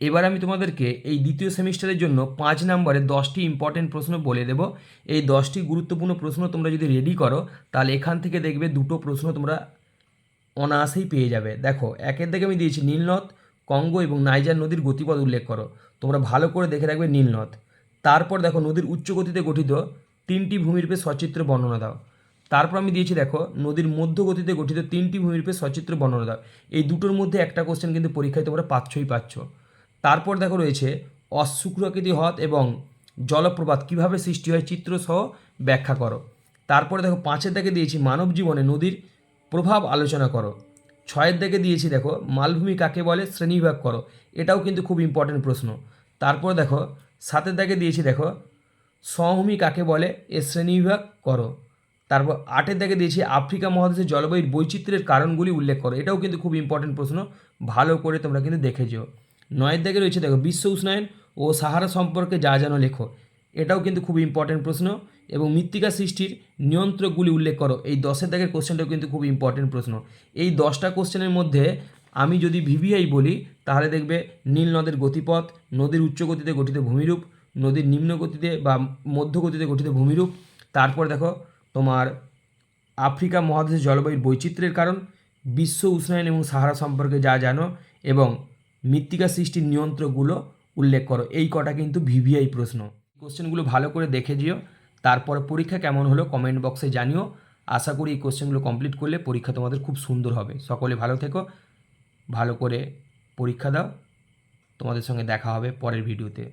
এবার আমি তোমাদেরকে এই দ্বিতীয় সেমিস্টারের জন্য পাঁচ নম্বরে দশটি ইম্পর্টেন্ট প্রশ্ন বলে দেব। এই দশটি গুরুত্বপূর্ণ প্রশ্ন তোমরা যদি রেডি করো, তাহলে এখান থেকে দেখবে দুটো প্রশ্ন তোমরা অনায়াসেই পেয়ে যাবে। দেখো, একের দিকে আমি দিয়েছি নীলনদ কঙ্গো এবং নাইজার নদীর গতিপথ উল্লেখ করো। তোমরা ভালো করে দেখে রাখবে নীলনদ তারপর দেখো নদীর উচ্চ গতিতে গঠিত তিনটি ভূমিরূপে সচিত্র বর্ণনা দাও। তারপর আমি দিয়েছি দেখো নদীর মধ্য গতিতে গঠিত তিনটি ভূমিরূপে সচিত্র বর্ণনা দাও। এই দুটোর মধ্যে একটা কোশ্চেন কিন্তু পরীক্ষায় তোমরা পাচ্ছই পাচ্ছ। তারপর দেখো রয়েছে অশুক্রাকৃতি হ্রদ এবং জলপ্রপাত। কীভাবে সৃষ্টি হয় চিত্রসহ ব্যাখ্যা করো। তারপরে দেখো পাঁচের দাগে দিয়েছি মানব জীবনে নদীর প্রভাব আলোচনা করো। ছয়ের দাগে দিয়েছি দেখো মালভূমি কাকে বলে শ্রেণীবিভাগ করো। এটাও কিন্তু খুব ইম্পর্টেন্ট প্রশ্ন। তারপর দেখো সাতের দাগে দিয়েছি দেখো সমভূমি কাকে বলে এ শ্রেণীবিভাগ করো। তারপর আটের দাগে দিয়েছি আফ্রিকা মহাদেশের জলবায়ুর বৈচিত্র্যের কারণগুলি উল্লেখ করো। এটাও কিন্তু খুব ইম্পর্টেন্ট প্রশ্ন। ভালো করে তোমরা কিন্তু দেখে যেও। নয়ের দাগে রয়েছে, দেখো, বিশ্ব উষ্ণায়ন ও সাহারা সম্পর্কে যা যেন লেখো। এটাও কিন্তু খুব ইম্পর্টেন্ট প্রশ্ন এবং মৃত্তিকা সৃষ্টির নিয়ন্ত্রকগুলি উল্লেখ করো। এই দশের দাগের কোশ্চেনটাও কিন্তু খুব ইম্পর্টেন্ট প্রশ্ন। এই দশটা কোশ্চেনের মধ্যে আমি যদি ভিভিআই বলি, তাহলে দেখবে নীল নদের গতিপথ, নদীর উচ্চ গতিতে গঠিত ভূমিরূপ, নদীর নিম্ন গতিতে বা মধ্য গতিতে গঠিত ভূমিরূপ, তারপর দেখো তোমার আফ্রিকা মহাদেশের জলবায়ুর বৈচিত্র্যের কারণ, বিশ্ব উষ্ণায়ন এবং সাহারা সম্পর্কে যা জানো, এবং মৃত্তিকা সৃষ্টির নিয়ন্ত্রকগুলো উল্লেখ করো। এই কটা কিন্তু ভিভিআই প্রশ্ন। কোশ্চেনগুলো ভালো করে দেখে যেও। তারপর পরীক্ষা কেমন হলো কমেন্ট বক্সে জানিও। আশা করি এই কোশ্চেনগুলো কমপ্লিট করলে পরীক্ষা তোমাদের খুব সুন্দর হবে। সকলে ভালো থেকো। ভালো করে পরীক্ষা দাও। তোমাদের সঙ্গে দেখা হবে পরের ভিডিওতে।